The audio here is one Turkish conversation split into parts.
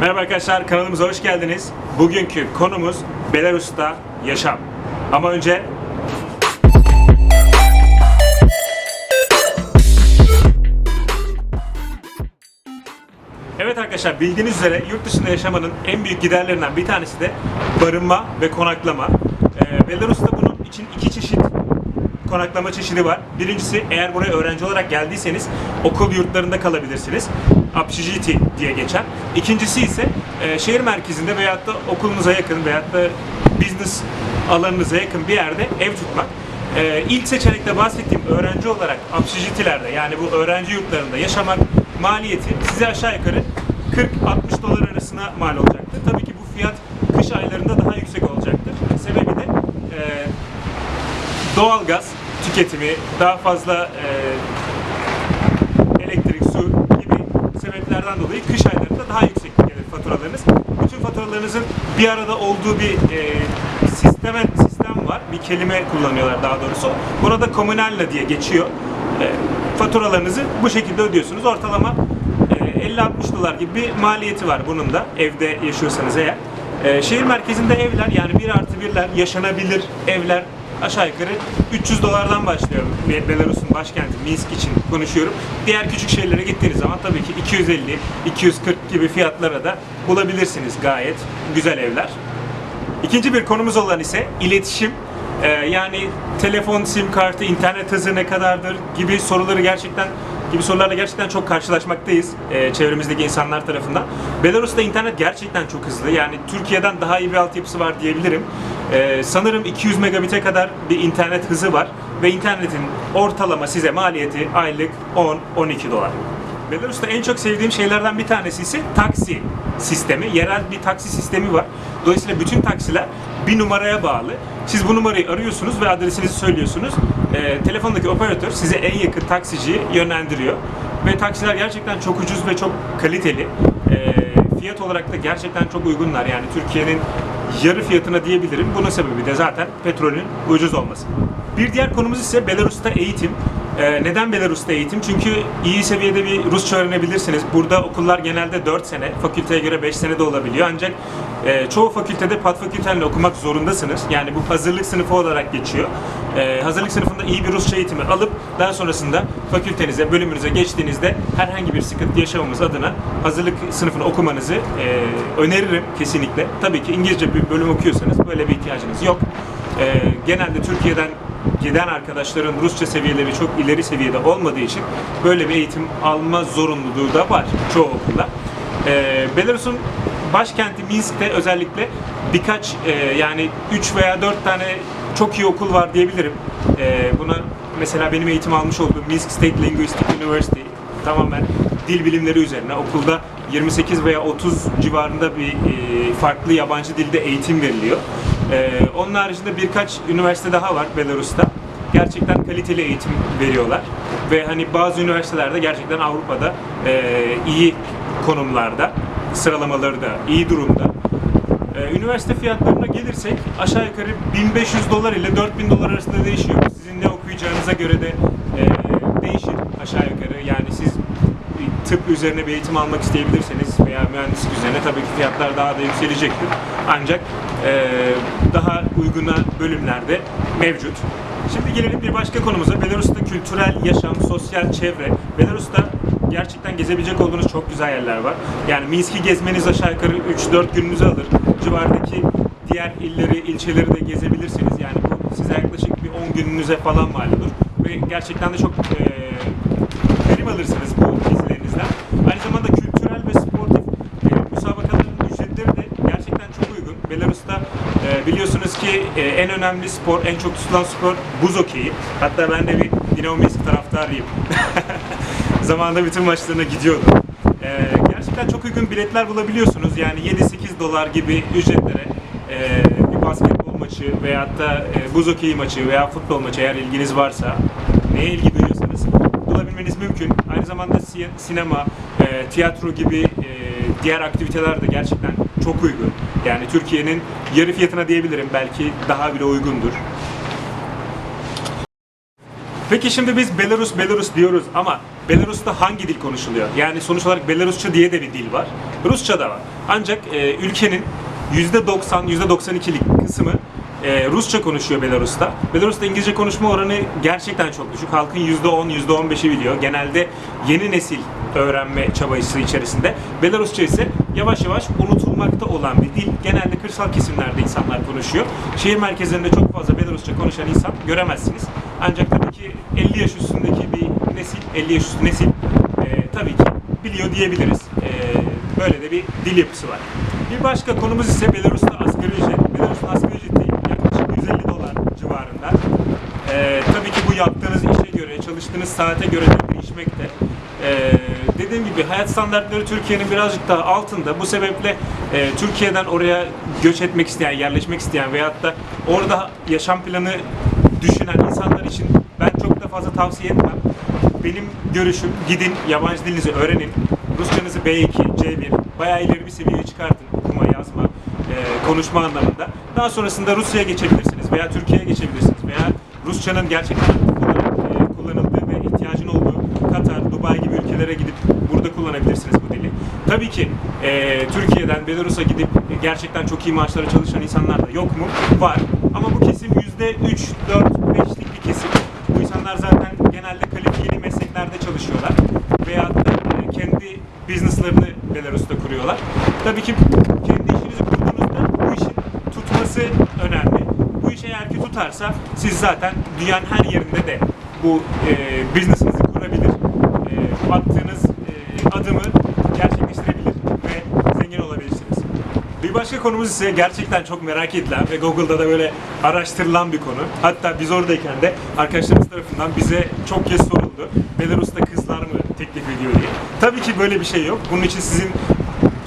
Merhaba arkadaşlar kanalımıza hoş geldiniz. Bugünkü konumuz Belarus'ta yaşam. Ama önce Evet arkadaşlar bildiğiniz üzere yurt dışında yaşamanın en büyük giderlerinden bir tanesi de barınma ve konaklama. Ee, Belarus'ta bunun için iki çeşit konaklama çeşidi var. Birincisi eğer buraya öğrenci olarak geldiyseniz okul yurtlarında kalabilirsiniz. Apşijiti diye geçer. İkincisi ise e, şehir merkezinde veyahut da okulunuza yakın veyahut da business alanınıza yakın bir yerde ev tutmak. E, ilk seçenekte bahsettiğim öğrenci olarak apşijitilerde yani bu öğrenci yurtlarında yaşamak maliyeti size aşağı yukarı 40-60 dolar arasına mal olacaktır. Tabii ki bu fiyat kış aylarında daha yüksek olacaktır. Sebebi de e, doğalgaz tüketimi, daha fazla e, sebeplerden dolayı kış aylarında daha yüksek gelir faturalarınız. Bütün faturalarınızın bir arada olduğu bir e, sisteme, sistem var. Bir kelime kullanıyorlar daha doğrusu. Buna da diye geçiyor. E, faturalarınızı bu şekilde ödüyorsunuz. Ortalama e, 50-60 dolar gibi bir maliyeti var bunun da evde yaşıyorsanız eğer. E, şehir merkezinde evler yani 1 artı 1'ler, yaşanabilir evler aşağı yukarı 300 dolardan başlıyor Be- Belarus'un başkenti Minsk için konuşuyorum. Diğer küçük şehirlere gittiğiniz zaman tabii ki 250, 240 gibi fiyatlara da bulabilirsiniz gayet güzel evler. İkinci bir konumuz olan ise iletişim. Ee, yani telefon, sim kartı, internet hızı ne kadardır gibi soruları gerçekten gibi sorularla gerçekten çok karşılaşmaktayız e, çevremizdeki insanlar tarafından. Belarus'ta internet gerçekten çok hızlı. Yani Türkiye'den daha iyi bir altyapısı var diyebilirim. Ee, sanırım 200 megabit'e kadar bir internet hızı var ve internetin ortalama size maliyeti aylık 10-12 dolar. Belarus'ta en çok sevdiğim şeylerden bir tanesi ise taksi sistemi. Yerel bir taksi sistemi var. Dolayısıyla bütün taksiler bir numaraya bağlı. Siz bu numarayı arıyorsunuz ve adresinizi söylüyorsunuz. Ee, telefondaki operatör size en yakın taksiciyi yönlendiriyor. Ve taksiler gerçekten çok ucuz ve çok kaliteli. Ee, fiyat olarak da gerçekten çok uygunlar. Yani Türkiye'nin yarı fiyatına diyebilirim. Bunun sebebi de zaten petrolün ucuz olması. Bir diğer konumuz ise Belarus'ta eğitim. Ee, neden Belarus'ta eğitim? Çünkü iyi seviyede bir Rusça öğrenebilirsiniz. Burada okullar genelde 4 sene, fakülteye göre 5 sene de olabiliyor. Ancak e, çoğu fakültede pat fakültenle okumak zorundasınız. Yani bu hazırlık sınıfı olarak geçiyor. Ee, hazırlık sınıfında iyi bir Rusça eğitimi alıp daha sonrasında fakültenize, bölümünüze geçtiğinizde herhangi bir sıkıntı yaşamamız adına hazırlık sınıfını okumanızı e, öneririm kesinlikle. Tabii ki İngilizce bir bölüm okuyorsanız böyle bir ihtiyacınız yok. Ee, genelde Türkiye'den giden arkadaşların Rusça seviyeleri çok ileri seviyede olmadığı için böyle bir eğitim alma zorunluluğu da var çoğu okulda. Ee, Belarus'un başkenti Minsk'te özellikle birkaç e, yani 3 veya 4 tane çok iyi okul var diyebilirim. Ee, buna mesela benim eğitim almış olduğum Minsk State Linguistic University tamamen dil bilimleri üzerine okulda 28 veya 30 civarında bir e, farklı yabancı dilde eğitim veriliyor. Ee, onun haricinde birkaç üniversite daha var Belarus'ta. Gerçekten kaliteli eğitim veriyorlar ve hani bazı üniversitelerde gerçekten Avrupa'da e, iyi konumlarda, sıralamaları da iyi durumda. Ee, üniversite fiyatlarına gelirsek aşağı yukarı 1500 dolar ile 4000 dolar arasında değişiyor. Sizin ne okuyacağınıza göre de e, değişir aşağı yukarı. Yani siz tıp üzerine bir eğitim almak isteyebilirseniz veya mühendislik üzerine tabii ki fiyatlar daha da yükselecektir. Ancak e, daha uyguna bölümlerde mevcut. Şimdi gelelim bir başka konumuza. Belarus'ta kültürel yaşam, sosyal çevre. Belarus'ta gerçekten gezebilecek olduğunuz çok güzel yerler var. Yani Minsk'i gezmeniz aşağı yukarı 3-4 gününüzü alır. Civardaki diğer illeri, ilçeleri de gezebilirsiniz. Yani bu size yaklaşık bir 10 gününüze falan mal olur. Ve gerçekten de çok e, verim alırsınız bu gezilerinizden. Aynı zamanda kültürel ve sportif e, müsabakaların ücretleri de gerçekten çok uygun. Belarus'ta e, biliyorsunuz ki e, en önemli spor, en çok tutulan spor buz hokeyi. Hatta ben de bir Dinamo Minsk taraftarıyım. Zamanında bütün maçlarına gidiyordum. E, gerçekten çok uygun biletler bulabiliyorsunuz. Yani 7-8 dolar gibi ücretlere e, bir basketbol maçı veyahut da e, buz hokeyi maçı veya futbol maçı eğer ilginiz varsa neye ilgi duyuyorsanız bulabilmeniz mümkün. Aynı zamanda si- sinema, e, tiyatro gibi e, diğer aktiviteler de gerçekten çok uygun. Yani Türkiye'nin yarı fiyatına diyebilirim. Belki daha bile uygundur. Peki şimdi biz Belarus Belarus diyoruz ama Belarus'ta hangi dil konuşuluyor? Yani sonuç olarak Belarusça diye de bir dil var. Rusça da var. Ancak e, ülkenin %90, %92'lik kısmı e, Rusça konuşuyor Belarus'ta. Belarus'ta İngilizce konuşma oranı gerçekten çok düşük. Halkın %10, %15'i biliyor. Genelde yeni nesil öğrenme çabası içerisinde. Belarusça ise yavaş yavaş unutulmakta olan bir dil. Genelde kırsal kesimlerde insanlar konuşuyor. Şehir merkezlerinde çok fazla Belarusça konuşan insan göremezsiniz. Ancak 50 yaş üstündeki bir nesil, 50 yaş üstü nesil e, tabii ki biliyor diyebiliriz. E, böyle de bir dil yapısı var. Bir başka konumuz ise Belarus'ta asgari ücret. Belarus'un asgari ücreti yaklaşık 150 dolar civarında. Ee, tabii ki bu yaptığınız işe göre, çalıştığınız saate göre de değişmekte. Ee, dediğim gibi hayat standartları Türkiye'nin birazcık daha altında. Bu sebeple e, Türkiye'den oraya göç etmek isteyen, yerleşmek isteyen veyahut da orada yaşam planı düşünen insanlar için fazla tavsiye etmem. Benim görüşüm gidin yabancı dilinizi öğrenin. Rusçanızı B2, C1 bayağı ileri bir seviyeye çıkartın okuma, yazma, e, konuşma anlamında. Daha sonrasında Rusya'ya geçebilirsiniz veya Türkiye'ye geçebilirsiniz veya Rusçanın gerçekten e, kullanıldığı ve ihtiyacın olduğu Katar, Dubai gibi ülkelere gidip burada kullanabilirsiniz bu dili. Tabii ki e, Türkiye'den Belarus'a gidip gerçekten çok iyi maaşlara çalışan insanlar da yok mu? Var. Ama bu kesim yüzde 3, 4, 5'lik bir kesim. İnsanlar zaten genelde kalifiyeli mesleklerde çalışıyorlar. Da e, kendi businesslarını Belarus'ta kuruyorlar. Tabii ki kendi işinizi kurduğunuzda bu işin tutması önemli. Bu iş eğer ki tutarsa siz zaten dünyanın her yerinde de bu e, business'ınızı kurabilir. E, attığınız e, adımı gerçekleştirebilir ve zengin olabilirsiniz. Bir başka konumuz ise gerçekten çok merak edilen ve Google'da da böyle araştırılan bir konu. Hatta biz oradayken de arkadaşlarımız tarafından bize çok kez soruldu. Belarus'ta kızlar mı teklif ediyor diye. Tabii ki böyle bir şey yok. Bunun için sizin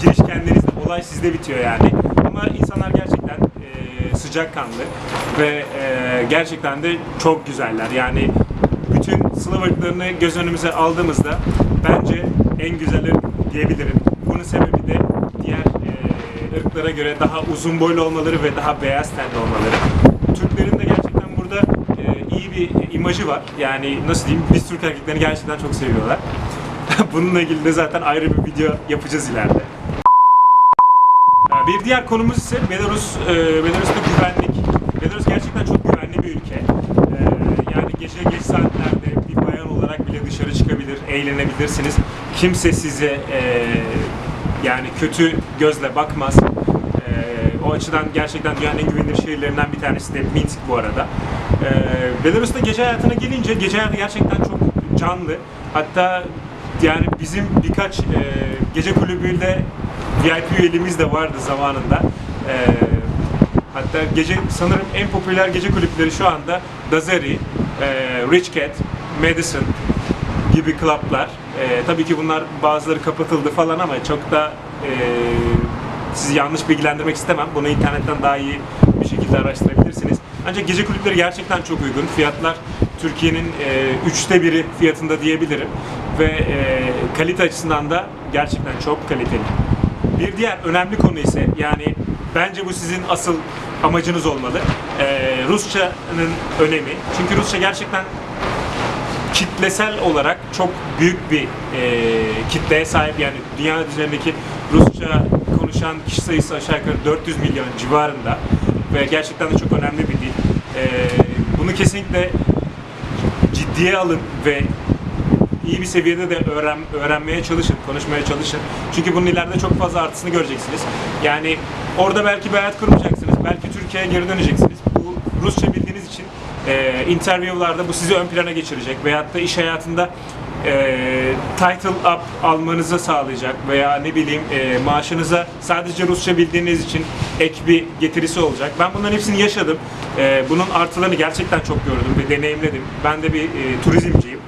giriş kendinizde, olay sizde bitiyor yani. Ama insanlar gerçekten e, sıcakkanlı ve e, gerçekten de çok güzeller. Yani bütün Slav ırklarını göz önümüze aldığımızda bence en güzeli diyebilirim. Bunun sebebi de ırklara göre daha uzun boylu olmaları ve daha beyaz tenli olmaları. Türklerin de gerçekten burada e, iyi bir imajı var. Yani nasıl diyeyim biz Türk erkeklerini gerçekten çok seviyorlar. Bununla ilgili de zaten ayrı bir video yapacağız ileride. Ee, Bir diğer konumuz ise Belarus, e, Belarus'ta güvenlik. Belarus gerçekten çok güvenli bir ülke. Ee, yani gece geç saatlerde bir bayan olarak bile dışarı çıkabilir, eğlenebilirsiniz. Kimse size e, yani kötü gözle bakmaz. Ee, o açıdan gerçekten dünyanın en güvenilir şehirlerinden bir tanesi de Minsk bu arada. Ee, Belarus'ta gece hayatına gelince gece hayatı gerçekten çok canlı. Hatta yani bizim birkaç e, gece kulübüyle VIP üyeliğimiz de vardı zamanında. Ee, hatta gece sanırım en popüler gece kulüpleri şu anda Dazeri, e, Rich Cat, Madison gibi klaplar. Ee, tabii ki bunlar bazıları kapatıldı falan ama çok da e, sizi yanlış bilgilendirmek istemem. Bunu internetten daha iyi bir şekilde araştırabilirsiniz. Ancak gece kulüpleri gerçekten çok uygun. Fiyatlar Türkiye'nin e, üçte biri fiyatında diyebilirim. Ve e, kalite açısından da gerçekten çok kaliteli. Bir diğer önemli konu ise yani bence bu sizin asıl amacınız olmalı. Ee, Rusçanın önemi. Çünkü Rusça gerçekten kitlesel olarak çok büyük bir e, kitleye sahip. Yani dünya üzerindeki Rusça konuşan kişi sayısı aşağı yukarı 400 milyon civarında ve gerçekten de çok önemli bir dil. E, bunu kesinlikle ciddiye alın ve iyi bir seviyede de öğren, öğrenmeye çalışın, konuşmaya çalışın. Çünkü bunun ileride çok fazla artısını göreceksiniz. Yani orada belki bir hayat kurmayacaksınız, belki Türkiye'ye geri döneceksiniz. Bu Rusça e, interviewlarda bu sizi ön plana geçirecek veyahut da iş hayatında e, title up almanızı sağlayacak veya ne bileyim e, maaşınıza sadece Rusça bildiğiniz için ek bir getirisi olacak. Ben bunların hepsini yaşadım. E, bunun artılarını gerçekten çok gördüm ve deneyimledim. Ben de bir e, turizmciyim.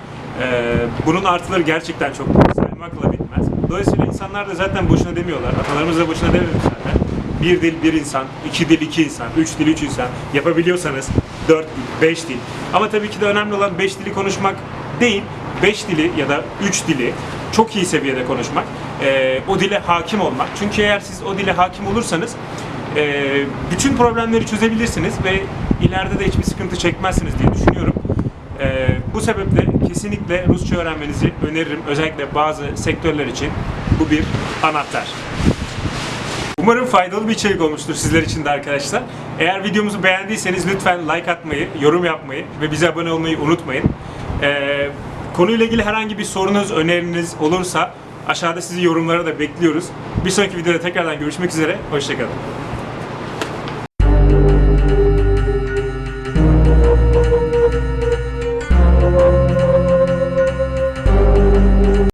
Ee, bunun artıları gerçekten çok saymakla bitmez. Dolayısıyla insanlar da zaten boşuna demiyorlar. Atalarımız da boşuna dememiş zaten. Bir dil bir insan, iki dil iki insan, üç dil üç insan. Yapabiliyorsanız dört dil, beş dil. Ama tabii ki de önemli olan beş dili konuşmak değil, beş dili ya da üç dili çok iyi seviyede konuşmak. Ee, o dile hakim olmak. Çünkü eğer siz o dile hakim olursanız e, bütün problemleri çözebilirsiniz ve ileride de hiçbir sıkıntı çekmezsiniz diye düşünüyorum. Ee, Bu sebeple kesinlikle Rusça öğrenmenizi öneririm. Özellikle bazı sektörler için bu bir anahtar. Umarım faydalı bir içerik olmuştur sizler için de arkadaşlar. Eğer videomuzu beğendiyseniz lütfen like atmayı, yorum yapmayı ve bize abone olmayı unutmayın. Ee, konuyla ilgili herhangi bir sorunuz, öneriniz olursa aşağıda sizi yorumlara da bekliyoruz. Bir sonraki videoda tekrardan görüşmek üzere. Hoşçakalın.